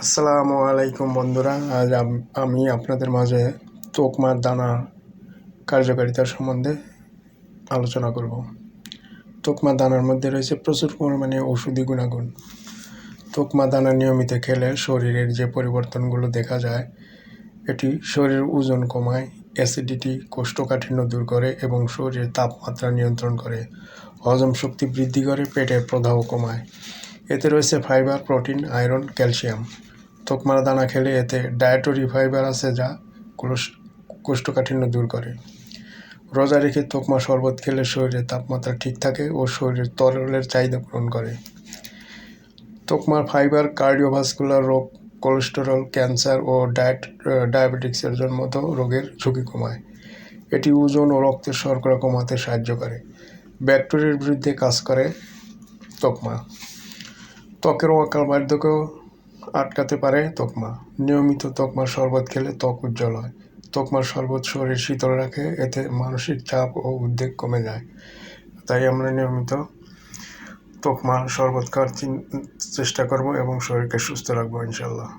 আসসালামু আলাইকুম বন্ধুরা, আজ আমি আপনাদের মাঝে তোকমার দানা কার্যকারিতা সম্বন্ধে আলোচনা করব। তোকমা দানার মধ্যে রয়েছে প্রচুর পরিমাণে ওষুধি গুণাগুণ। তোকমা দানা নিয়মিত খেলে শরীরের যে পরিবর্তনগুলো দেখা যায়, এটি শরীরের ওজন কমায়, অ্যাসিডিটি, কোষ্ঠকাঠিন্য দূর করে এবং শরীরের তাপমাত্রা নিয়ন্ত্রণ করে, হজম শক্তি বৃদ্ধি করে, পেটের প্রদাহ কমায়। এতে রয়েছে ফাইবার, প্রোটিন, আয়রন, ক্যালসিয়াম। তোকমার দানা খেলে এতে ডায়েটরি ফাইবার আছে যা কোষ্ঠকাঠিন্য দূর করে। রোজা রেখে তোকমা শরবত খেলে শরীরের তাপমাত্রা ঠিক থাকে ও শরীরের তরলের চাহিদা পূরণ করে। তোকমার ফাইবার, কার্ডিওভাস্কুলার রোগ, কোলেস্টেরল, ক্যান্সার ও ডায়েট ডায়াবেটিক্সের জন্য মতো রোগের ঝুঁকি কমায়। এটি ওজন ও রক্তের শর্করা কমাতে সাহায্য করে। ব্যাকটেরিয়ার বিরুদ্ধে কাজ করে তোকমা। ত্বকের অকাল বার্ধক্য আটকাতে পারে তকমা। নিয়মিত তকমার শরবত খেলে ত্বক উজ্জ্বল হয়। তকমার শরবত শরীর শীতল রাখে, এতে মানসিক চাপ ও উদ্বেগ কমে যায়। তাই আমরা নিয়মিত তকমা, শরবত খাওয়ার চেষ্টা করব এবং শরীরকে সুস্থ রাখব ইনশাল্লাহ